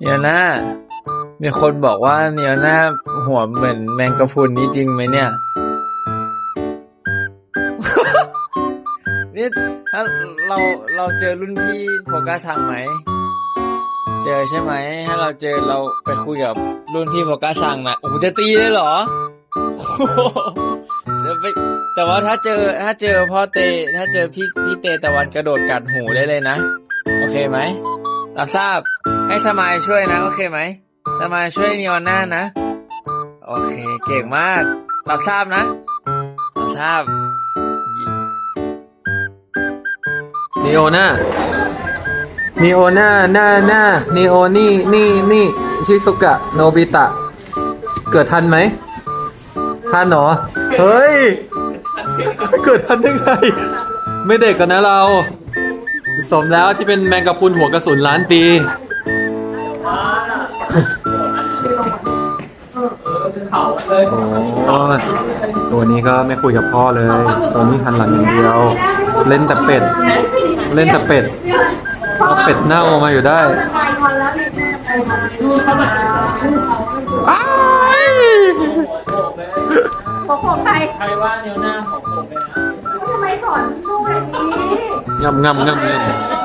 เนียนามีคนบอกว่าเนียนาหัวเหมือนแมงกะพรุนนี่จริงไหมเนี่ย นี่ถ้าเราเราเจอรุ่นพี่โฟกัสทางไหม เจอใช่ไหม ถ้าเราเจอเราไปคุยกับรุ่นพี่โฟกัสซังนะโอ้จะตีเลยเหรอเดี๋ยวไปแต่ว่าถ้าเจอถ้าเจอพ่อเต ถ้าเจอพี่พี่เตตะวันกระโดดกัดหูได้เลยนะ โอเคไหม รับทราบ ให้สมายช่วยนะ โอเคไหมสมายช่วยนีออนหน้านะ โอเค เก่งมาก รับทราบนะ รับทราบนีโอน่านีโอน่าหน้าหน้านีโอนี่นี่นี่ชิซุกะ โนบิตะ เกิดทันไหม ทันเหรอ เฮ้ย เกิดทันได้ไง ไม่เด็กกันนะเรา สมแล้วที่เป็นแมงกะพรุนหัวกระสุนล้านปี โอ้ตัวนี้ก็ไม่คุยกับพ่อเลย ตัวนี้หันหลังอย่างเดียว เล่นแต่เป็ด เล่นแต่เป็ดเอาเป็ดเน่ามาอยู่ได้ขอขอใครใครว่าเนียวหน้าของผมเลยนะทำไมสอนลูกแบบนี้งำงำงำงำ